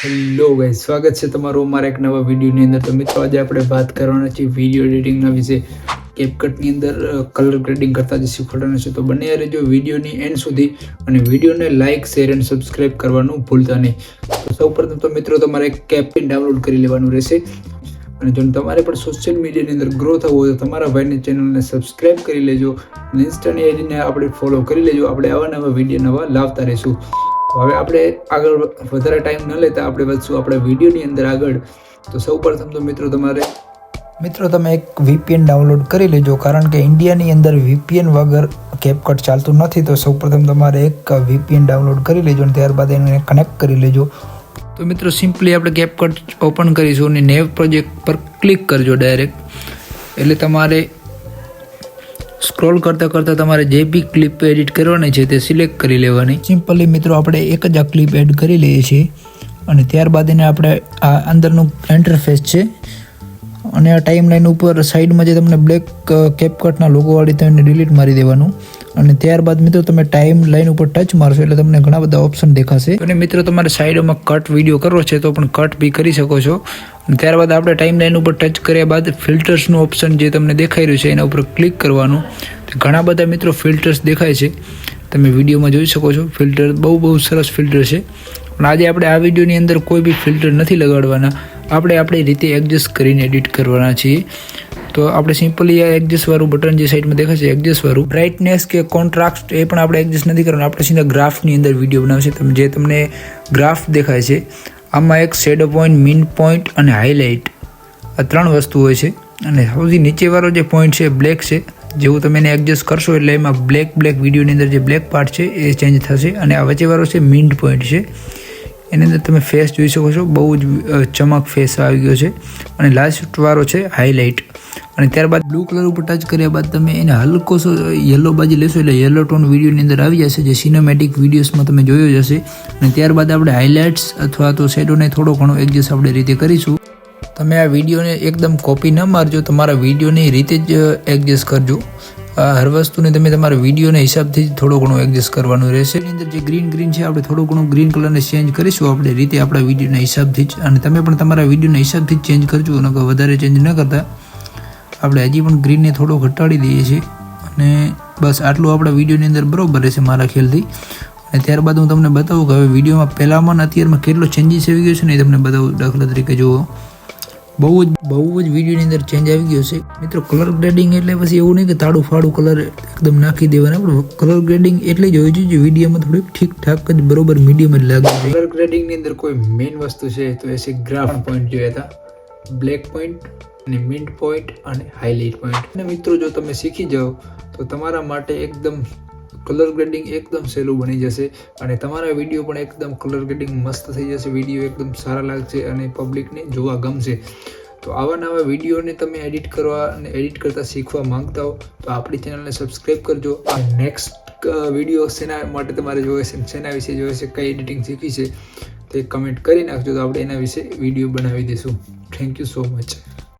Hello ગાઈ સ્વાગત છે તમારું અમારા એક નવા વિડીયોની અંદર. તો મિત્રો, આજે આપણે વાત કરવાના છીએ વીડિયો એડિટિંગના વિશે. કેપકટની અંદર કલર ગ્રેડિંગ કરતા જે શીખવાડવાના છે તો બંને રહેજો વિડીયોની એન્ડ સુધી અને વિડીયોને લાઇક શેર એન્ડ સબસ્ક્રાઇબ કરવાનું ભૂલતા નહીં. તો સૌપ્રથમ તો મિત્રો, તમારે કેપપિન ડાઉનલોડ કરી લેવાનું રહેશે. અને જો તમારે પણ સોશિયલ મીડિયાની અંદર ગ્રો થવો હોય તો તમારા ભાઈની ચેનલને સબસ્ક્રાઇબ કરી લેજો. અને ઇન્સ્ટાની આઈડીને આપણે ફોલો કરી લેજો. આપણે આવા નવા વીડિયો નવા લાવતા રહીશું. તો હવે આપણે આગળ વધારે ટાઈમ ન લેતા આપણે વધશું આપણા વિડીયોની અંદર આગળ. તો સૌ પ્રથમ તો મિત્રો તમારે મિત્રો, તમે એક વીપીએન ડાઉનલોડ કરી લેજો, કારણ કે ઇન્ડિયાની અંદર વીપીએન વગર કેપકટ ચાલતું નથી. તો સૌપ્રથમ તમારે એક વીપીએન ડાઉનલોડ કરી લેજો અને ત્યારબાદ એને કનેક્ટ કરી લેજો. તો મિત્રો સિમ્પલી આપણે કેપકટ ઓપન કરીશું અને નેવ પ્રોજેક્ટ પર ક્લિક કરજો ડાયરેક્ટ એટલે તમારે સ્ક્રોલ કરતાં કરતાં તમારે જે બી ક્લિપ એડિટ કરવાની છે તે સિલેક્ટ કરી લેવાની. સિમ્પલી મિત્રો આપણે એક જ આ ક્લિપ એડ કરી લઈએ છીએ અને ત્યારબાદ એને આપણે આ અંદરનું ઇન્ટરફેસ છે અને આ ટાઈમ લાઈન ઉપર સાઈડમાં જે તમને બ્લેક કેપકટના લોગોવાળી તમને ડિલીટ મારી દેવાનું. અને ત્યારબાદ મિત્રો તમે ટાઈમ લાઈન ઉપર ટચ મારશો એટલે તમને ઘણા બધા ઓપ્શન દેખાશે. અને મિત્રો તમારે સાઈડમાં કટ વીડિયો કરવો છે તો પણ કટ બી કરી શકો છો. ત્યારબાદ આપણે ટાઈમ લાઈન ઉપર ટચ કર્યા બાદ ફિલ્ટર્સનું ઓપ્શન જે તમને દેખાઈ રહ્યું છે એના ઉપર ક્લિક કરવાનું. ઘણા બધા મિત્રો ફિલ્ટર્સ દેખાય છે. તમે વિડીયોમાં જોઈ શકો છો ફિલ્ટર બહુ બહુ સરસ ફિલ્ટર છે. પણ આજે આપણે આ વિડીયોની અંદર કોઈ બી ફિલ્ટર નથી લગાડવાના. આપણે આપણી રીતે એડજસ્ટ કરીને એડિટ કરવાના છીએ. તો આપણે સિમ્પલી આ એડજસ્ટવાળું બટન જે સાઈડમાં દેખાય છે એડજસ્ટવાળું બ્રાઇટનેસ કે કોન્ટ્રાક્ટ એ પણ આપણે એડજસ્ટ નથી કરવાનું. આપણે સીધા ગ્રાફની અંદર વીડિયો બનાવશે તમે જે તમને ગ્રાફ દેખાય છે આમાં એક શેડો પોઈન્ટ મિન પોઈન્ટ અને હાઇલાઇટ આ ત્રણ વસ્તુ હોય છે. અને સૌથી નીચેવાળો જે પોઈન્ટ છે બ્લેક છે. જેવું તમે એને એડજસ્ટ કરશો એટલે એમાં બ્લેક બ્લેક વિડીયોની અંદર જે બ્લેક પાર્ટ છે, એ ચેન્જ થશે. અને આ વચ્ચેવાળો છે મિન્ટ પોઈન્ટ છે. એની અંદર તમે ફેસ જોઈ શકો છો, બહુ જ ચમક ફેસ આવી ગયો છે. અને લાસ્ટ વાળો છે હાઇલાઇટ અને ત્યારબાદ બ્લુ કલર ઉપર ટચ કર્યા બાદ તમે એને હલકો સો યલો બાજુ લેશો એટલે યલો ટોન વિડીયોની અંદર આવી જશે, જે સિનેમેટિક વિડીયોઝમાં તમે જોયો જશે અને ત્યારબાદ આપણે હાઇલાઇટ્સ અથવા તો શેડોને થોડો ઘણો એડજસ્ટ આપણે રીતે કરીશું. તમે આ વિડીયોને એકદમ કોપી ન મારજો, તમારા વિડીયોની રીતે જ એડજસ્ટ કરજો. હર વસ્તુને તમે તમારા વિડીયોના હિસાબથી થોડો ઘણો એડજસ્ટ કરવાનું રહેશે. એની અંદર જે ગ્રીન ગ્રીન છે, આપણે થોડો ઘણું ગ્રીન કલરને ચેન્જ કરીશું. આપણે રીતે આપણા વિડીયોના હિસાબથી જ અને તમે પણ તમારા વિડીયોના હિસાબથી જ ચેન્જ કરજો અને વધારે ચેન્જ ન કરતા. આપણે હજી પણ ગ્રીનને થોડો ઘટાડી દઈએ છીએ. અને બસ આટલું આપણા વિડીયોની અંદર બરાબર રહેશે મારા ખ્યાલથી. અને ત્યારબાદ હું તમને બતાવું કે હવે વિડીયોમાં પહેલાંમાં અત્યારમાં કેટલો ચેન્જીસ આવી ગયો છે ને એ તમને બતાવું. દાખલા તરીકે જુઓ. બહુ જ બહુ જ વિડીયોની અંદર ચેન્જ આવી ગયો છે. મિત્રો કલર ગ્રેડિંગ એટલે પછી એવું નહીં કે તાડું ફાડું કલર એકદમ નાખી દેવાના, પણ કલર ગ્રેડિંગ એટલે જ હોય છે જે વિડીયોમાં થોડીક ઠીક ઠાક જ બરોબર મીડિયમ જ લાગે છે. કલર ગ્રેડિંગની અંદર કોઈ મેઇન વસ્તુ છે તો એ છે ગ્રાફ પોઈન્ટ જોયા હતા. બ્લેક પોઈન્ટ અને મિન્ટ પોઈન્ટ અને હાઇલાઇટ પોઈન્ટ અને મિત્રો, જો તમે શીખી જાઓ, તો તમારા માટે એકદમ કલર ગ્રેડિંગ એકદમ સહેલું બની જશે અને તમારા વીડિયો પણ એકદમ કલર ગ્રેડિંગ મસ્ત થઈ જશે, વીડિયો એકદમ સારા લાગશે અને પબ્લિકને જોવા ગમશે. તો આવા નવા વિડીયોને તમે એડિટ કરવા અને એડિટ કરતાં શીખવા માંગતા હો, તો આપણી ચેનલને સબસ્ક્રાઈબ કરજો. આ નેક્સ્ટ વીડિયો શેના માટે તમારે જોવે છે શેના વિશે જોવે છે, કઈ એડિટિંગ શીખી છે તે કમેન્ટ કરી નાખજો. તો આપણે એના વિશે વીડિયો બનાવી દઈશું. Thank you so much